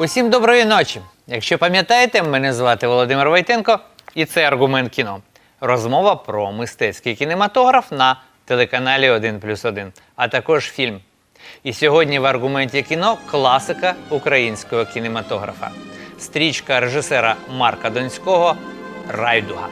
Усім доброї ночі. Якщо пам'ятаєте, мене звати Володимир Войтенко, і це аргумент кіно. Розмова про мистецький кінематограф на телеканалі 1 плюс 1, а також фільм. І сьогодні в аргументі кіно класика українського кінематографа. Стрічка режисера Марка Донського Райдуга.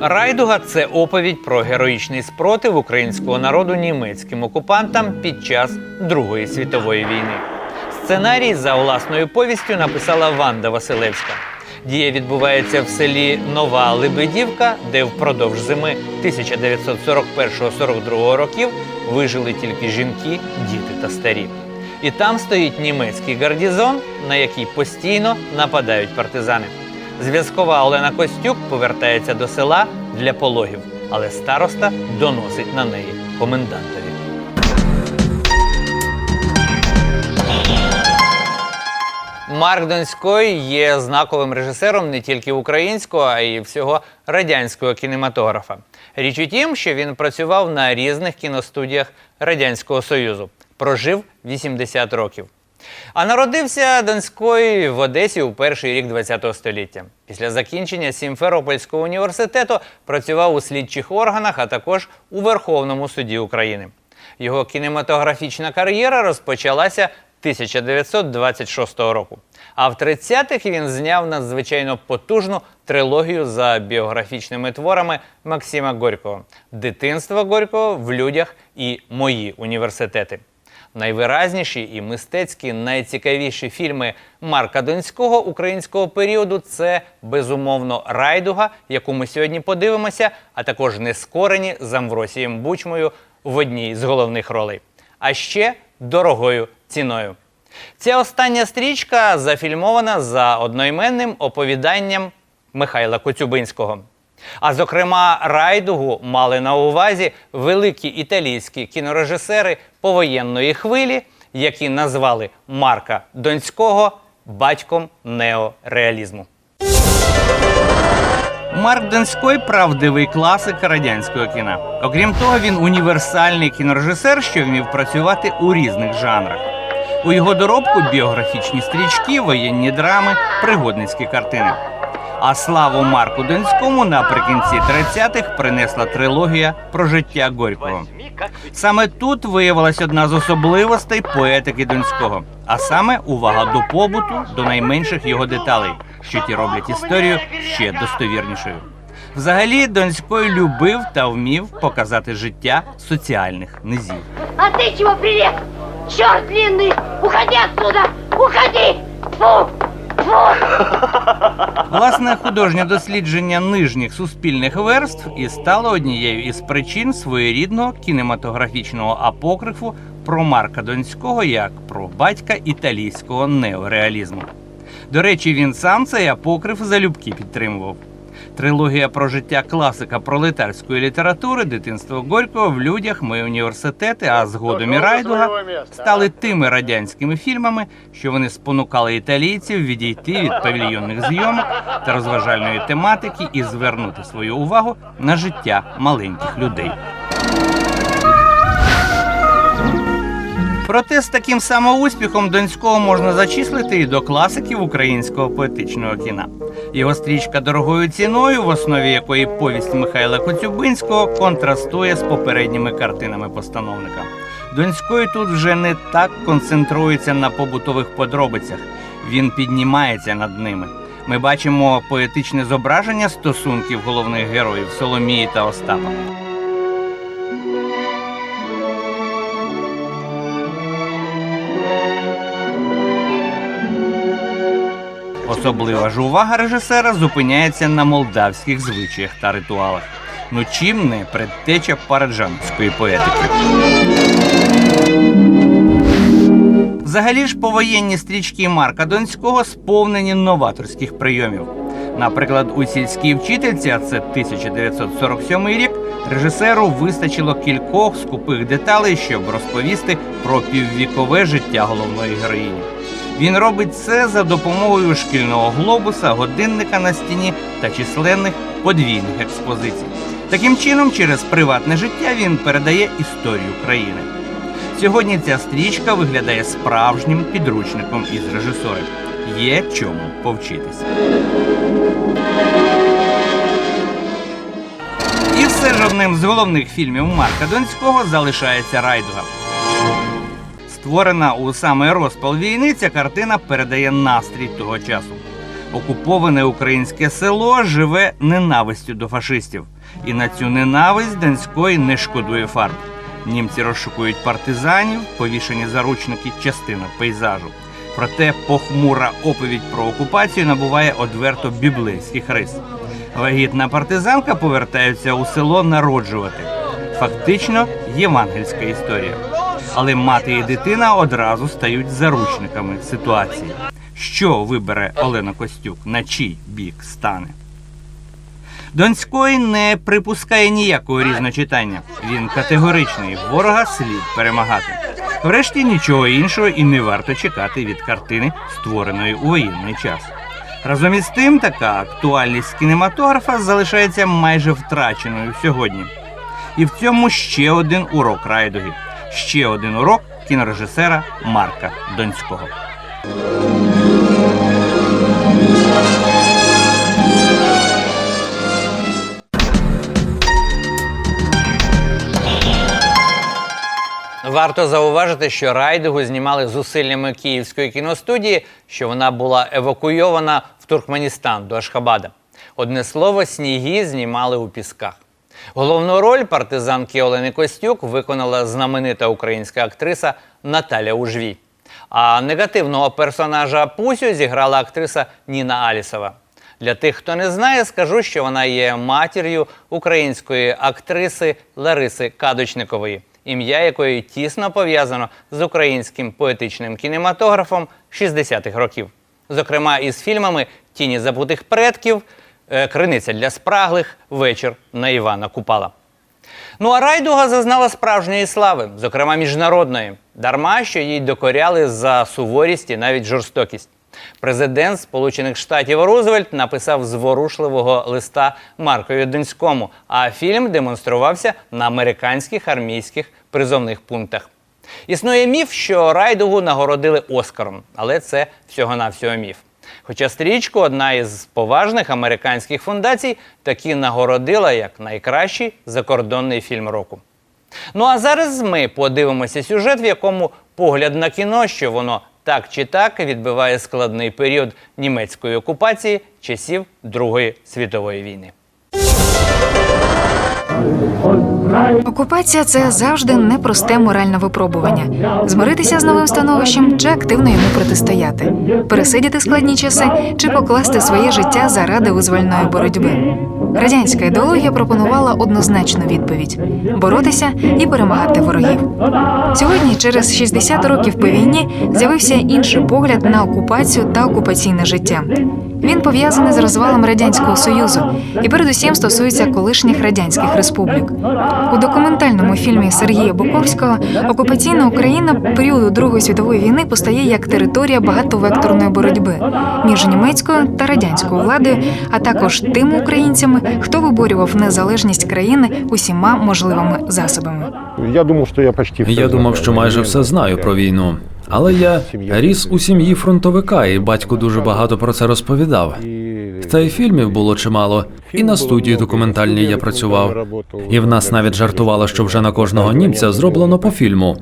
Райдуга це оповідь про героїчний спротив українського народу німецьким окупантам під час Другої світової війни. Сценарій за власною повістю написала Ванда Василевська. Дія відбувається в селі Нова Лебедівка, де впродовж зими 1941-42 років вижили тільки жінки, діти та старі. І там стоїть німецький гардізон, на який постійно нападають партизани. Зв'язкова Олена Костюк повертається до села для пологів, але староста доносить на неї комендантові. Марк Донський є знаковим режисером не тільки українського, а й всього радянського кінематографа. Річ у тім, що він працював на різних кіностудіях Радянського Союзу, прожив 80 років. А народився Донський в Одесі у перший рік ХХ століття. Після закінчення Сімферопольського університету працював у слідчих органах, а також у Верховному суді України. Його кінематографічна кар'єра розпочалася 1926 року. А в 30-х він зняв надзвичайно потужну трилогію за біографічними творами Максима Горького Дитинство Горького в людях і мої університети. Найвиразніші і мистецькі найцікавіші фільми Марка Донського українського періоду це безумовно Райдуга, яку ми сьогодні подивимося, а також нескорені з Амвросієм Бучмою в одній з головних ролей. А ще дорогою ціною. Ця остання стрічка зафільмована за одноіменним оповіданням Михайла Коцюбинського. А зокрема, райдугу мали на увазі великі італійські кінорежисери повоєнної хвилі, які назвали Марка Донського батьком неореалізму. Марк Донський правдивий класик радянського кіна. Окрім того, він універсальний кінорежисер, що вмів працювати у різних жанрах. У його доробку біографічні стрічки, воєнні драми, пригодницькі картини. А славу Марку Донському наприкінці 30-х принесла трилогія про життя Горького. Саме тут виявилась одна з особливостей поетики Донського, а саме увага до побуту, до найменших його деталей, що ті роблять історію ще достовірнішою. Взагалі, Донський любив та вмів показати життя соціальних низів. А ты чего прилез? Черт длинный! Уходи отсюда! Уходи! Фу! Власне, художнє дослідження нижніх суспільних верств і стало однією із причин своєрідного кінематографічного апокрифу про Марка Донського як про батька італійського неореалізму. До речі, він сам цей апокриф залюбки підтримував. Трилогія про життя класика пролетарської літератури, дитинство Горького в людях, мої університети, а згодом і Райдуга стали тими радянськими фільмами, що вони спонукали італійців відійти від павільйонних зйомок та розважальної тематики і звернути свою увагу на життя маленьких людей. Проте з таким самоуспіхом Донського можна зачислити і до класиків українського поетичного кіна. Його стрічка дорогою ціною, в основі якої повість Михайла Коцюбинського контрастує з попередніми картинами постановника. Донський тут вже не так концентрується на побутових подробицях, він піднімається над ними. Ми бачимо поетичне зображення стосунків головних героїв Соломії та Остапа. Особлива ж увага режисера зупиняється на молдавських звичаях та ритуалах. Ну чим не предтеча параджанської поетики. Взагалі ж повоєнні стрічки Марка Донського сповнені новаторських прийомів. Наприклад, у сільській вчительці, а це 1947 рік, режисеру вистачило кількох скупих деталей, щоб розповісти про піввікове життя головної героїні. Він робить це за допомогою шкільного глобуса, годинника на стіні та численних подвійних експозицій. Таким чином, через приватне життя він передає історію країни. Сьогодні ця стрічка виглядає справжнім підручником із режисерів. Є чому повчитись. І все ж одним з головних фільмів Марка Донського залишається Райдуга. Створена у самий розпал війни, ця картина передає настрій того часу. Окуповане українське село живе ненавистю до фашистів, і на цю ненависть Донської не шкодує фарб. Німці розшукують партизанів, повішені заручники частина пейзажу. Проте похмура оповідь про окупацію набуває одверто біблейських рис. Вагітна партизанка повертається у село народжувати. Фактично євангельська історія. Але мати і дитина одразу стають заручниками ситуації. Що вибере Олена Костюк, на чий бік стане? Донський не припускає ніякого різночитання. Він категоричний, ворога слід перемагати. Врешті нічого іншого і не варто чекати від картини, створеної у воєнний час. Разом із тим, така актуальність кінематографа залишається майже втраченою сьогодні. І в цьому ще один урок райдуги, ще один урок кінорежисера Марка Донського. Варто зауважити, що райдугу знімали зусиллями київської кіностудії, що вона була евакуйована в Туркменістан до Ашхабада. Одне слово, сніги знімали у пісках. Головну роль партизанки Олени Костюк виконала знаменита українська актриса Наталя Ужвій. А негативного персонажа Пусю зіграла актриса Ніна Алісова. Для тих, хто не знає, скажу, що вона є матір'ю української актриси Лариси Кадочникової, ім'я якої тісно пов'язано з українським поетичним кінематографом 60-х років. Зокрема, із фільмами Тіні забутих предків, Криниця для спраглих, Вечір на Івана Купала. Ну а райдуга зазнала справжньої слави, зокрема міжнародної, дарма що їй докоряли за суворість і навіть жорстокість. Президент Сполучених Штатів Рузвельт написав зворушливого листа Маркові Донському, а фільм демонструвався на американських армійських призовних пунктах. Існує міф, що райдугу нагородили Оскаром, але це всього-навсього міф. Хоча стрічку одна із поважних американських фундацій таки нагородила як найкращий закордонний фільм року. Ну а зараз ми подивимося сюжет, в якому погляд на кіно, що воно так чи так відбиває складний період німецької окупації часів Другої світової війни. Окупація це завжди непросте моральне випробування. Змиритися з новим становищем чи активно йому протистояти, пересидіти складні часи чи покласти своє життя заради визвольної боротьби. Радянська ідеологія пропонувала однозначну відповідь: боротися і перемагати ворогів. Сьогодні, через 60 років по війні, з'явився інший погляд на окупацію та окупаційне життя. Він пов'язаний з розвалом радянського союзу і передусім стосується колишніх радянських республік. У документальному фільмі Сергія Буковського окупаційна Україна періоду Другої світової війни постає як територія багатовекторної боротьби між німецькою та радянською владою, а також тими українцями, хто виборював незалежність країни усіма можливими засобами. Я думав, що я почти Я думав, що майже все знаю про війну. Але я ріс у сім'ї фронтовика, і батько дуже багато про це розповідав. Та й фільмів було чимало, і на студії документальній я працював. І в нас навіть жартувало, що вже на кожного німця зроблено по фільму.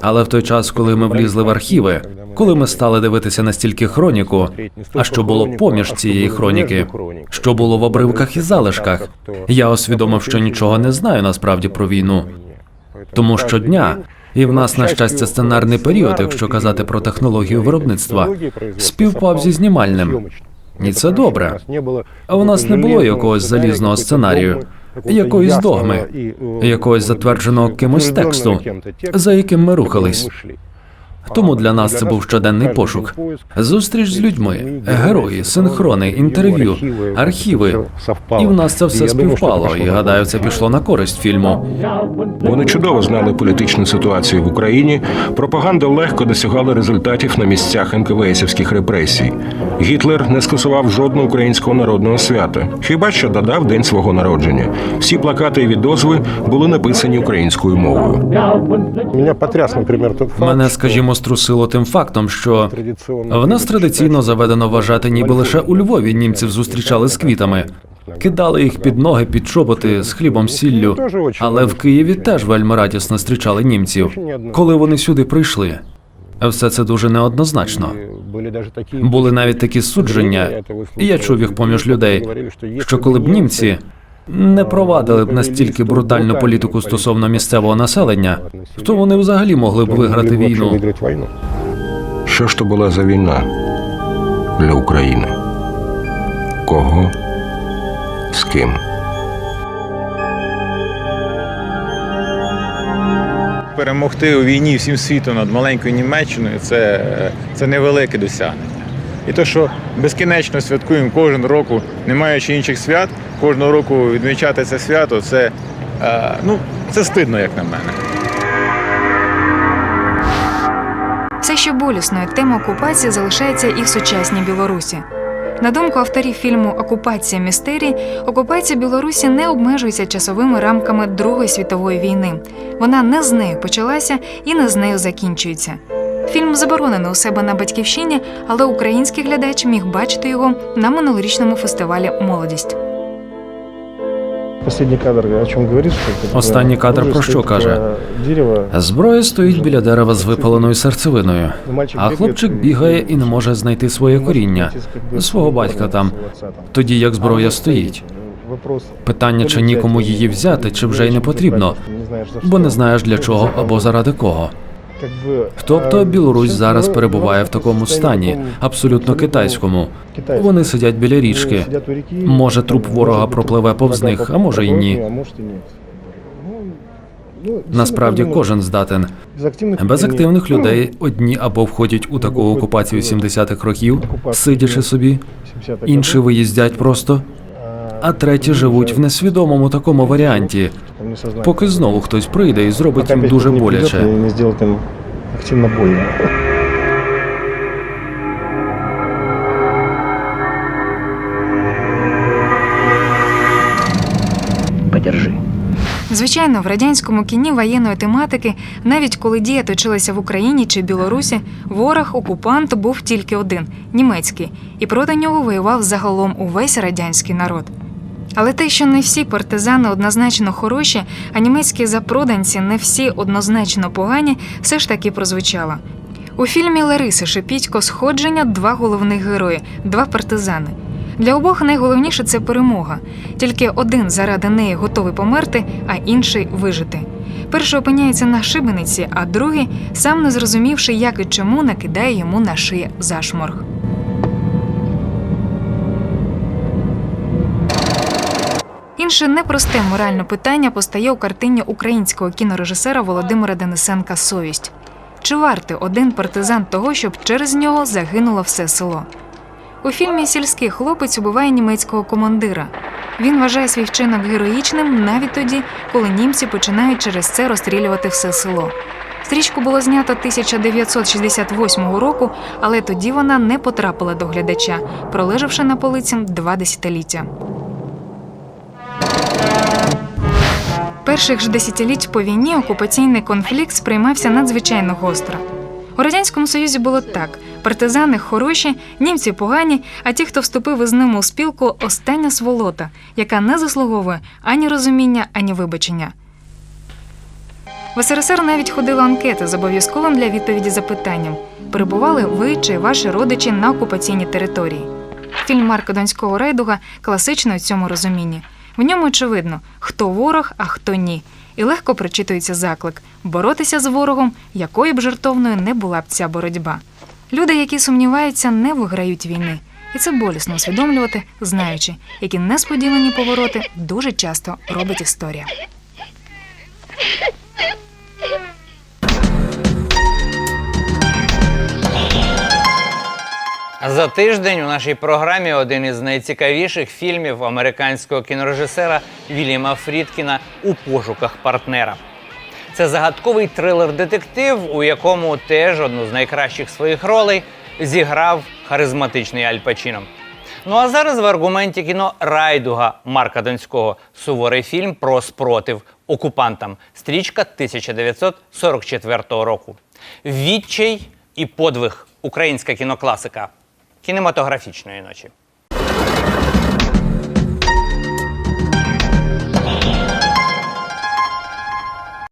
Але в той час, коли ми влізли в архіви, коли ми стали дивитися настільки хроніку, а що було поміж цієї хроніки, що було в обривках і залишках, я усвідомив, що нічого не знаю насправді про війну. Тому щодня, і в нас, на щастя, сценарний період, якщо казати про технологію виробництва, співпав зі знімальним. І це добре. А у нас не було якогось залізного сценарію, якоїсь догми, якогось затвердженого кимось тексту, за яким ми рухались. Тому для нас це був щоденний пошук. Зустріч з людьми, герої, синхрони, інтерв'ю, архіви. І в нас це все співпало, і гадаю, це пішло на користь фільму. Вони чудово знали політичну ситуацію в Україні. Пропаганда легко досягала результатів на місцях НКВСівських репресій. Гітлер не скасував жодного українського народного свята, хіба що додав день свого народження. Всі плакати і відозви були написані українською мовою. Меня потряс, например, тот Мене, что струсило тим фактом, що в нас традиційно заведено вважати, ніби лише у Львові німців зустрічали з квітами. Кидали їх під ноги, під чоботи з хлібом сіллю. Але в Києві теж вельми радісно зустрічали німців, коли вони сюди прийшли. Все це дуже неоднозначно. Були навіть такі судження, і я чув їх поміж людей, що коли б німці не провадили б настільки брутальну політику стосовно місцевого населення, то вони взагалі могли б виграти війну. Виграти війну. Що ж то була за війна для України? Кого? З ким? Перемогти у війні всім світом над маленькою Німеччиною це, це невелике досягнення. І те, що безкінечно святкуємо кожен року, не маючи інших свят, кожного року відмічати це свято, це, е, ну, це стидно, як на мене. Все ще болісною тема окупації залишається і в сучасній Білорусі. На думку авторів фільму Окупація містерій, окупація Білорусі не обмежується часовими рамками Другої світової війни. Вона не з нею почалася і не з нею закінчується. Фільм заборонено у себе на батьківщині, але український глядач міг бачити його на минулорічному фестивалі Молодість. Останній кадр о чому говорить? Останній кадр про що каже? Зброя стоїть біля дерева з випаленою серцевиною, а хлопчик бігає і не може знайти своє коріння, свого батька там. Тоді як зброя стоїть. Питання, чи нікому її взяти, чи вже й не потрібно, бо не знаєш для чого або заради кого. Тобто Білорусь зараз перебуває в такому стані, абсолютно китайському. Вони сидять біля річки. Може, труп ворога пропливе повз них, а може й ні. Насправді кожен здатен. Без активних людей одні або входять у таку окупацію 70-х років, сидячи собі, інші виїздять просто, а треті живуть в несвідомому такому варіанті, поки знову хтось прийде і зробить їм дуже боляче. Активно больно. Звичайно, в радянському кіні воєнної тематики, навіть коли дія точилася в Україні чи Білорусі, ворог окупант був тільки один німецький, і проти нього воював загалом увесь радянський народ. Але те, що не всі партизани однозначно хороші, а німецькі запроданці не всі однозначно погані, все ж таки прозвучало. У фільмі Лариси Шепітько сходження два головних герої, два партизани. Для обох найголовніше це перемога. Тільки один заради неї готовий померти, а інший вижити. Перший опиняється на шибениці, а другий, сам не зрозумівши, як і чому, накидає йому на шиї зашморг. Інше непросте моральне питання постає у картині українського кінорежисера Володимира Денисенка Совість. Чи вартий один партизан того, щоб через нього загинуло все село? У фільмі Сільський хлопець убиває німецького командира. Він вважає свій вчинок героїчним навіть тоді, коли німці починають через це розстрілювати все село. Стрічку було знято 1968 року, але тоді вона не потрапила до глядача, пролежавши на полиці два десятиліття. Перших ж десятиліть по війні окупаційний конфлікт сприймався надзвичайно гостро. У радянському союзі було так: партизани хороші, німці погані, а ті, хто вступив із ними у спілку, остання сволота, яка не заслуговує ані розуміння, ані вибачення. В СРСР навіть ходили анкети з обов'язковим для відповіді запитанням: перебували ви чи ваші родичі на окупаційній території? Фільм Марка Донського Райдуга класичний у цьому розумінні. В ньому очевидно, хто ворог, а хто ні. І легко прочитується заклик боротися з ворогом, якою б жертовною не була б ця боротьба. Люди, які сумніваються, не виграють війни. І це болісно усвідомлювати, знаючи, які несподівані повороти дуже часто робить історія. За тиждень у нашій програмі один із найцікавіших фільмів американського кінорежисера Вільяма Фрідкіна у пошуках партнера. Це загадковий трилер-детектив, у якому теж одну з найкращих своїх ролей зіграв харизматичний Аль Пачіно. Ну а зараз в аргументі кіно Райдуга Марка Донського суворий фільм про спротив окупантам. Стрічка 1944 року. Відчай і подвиг українська кінокласика кінематографічної ночі.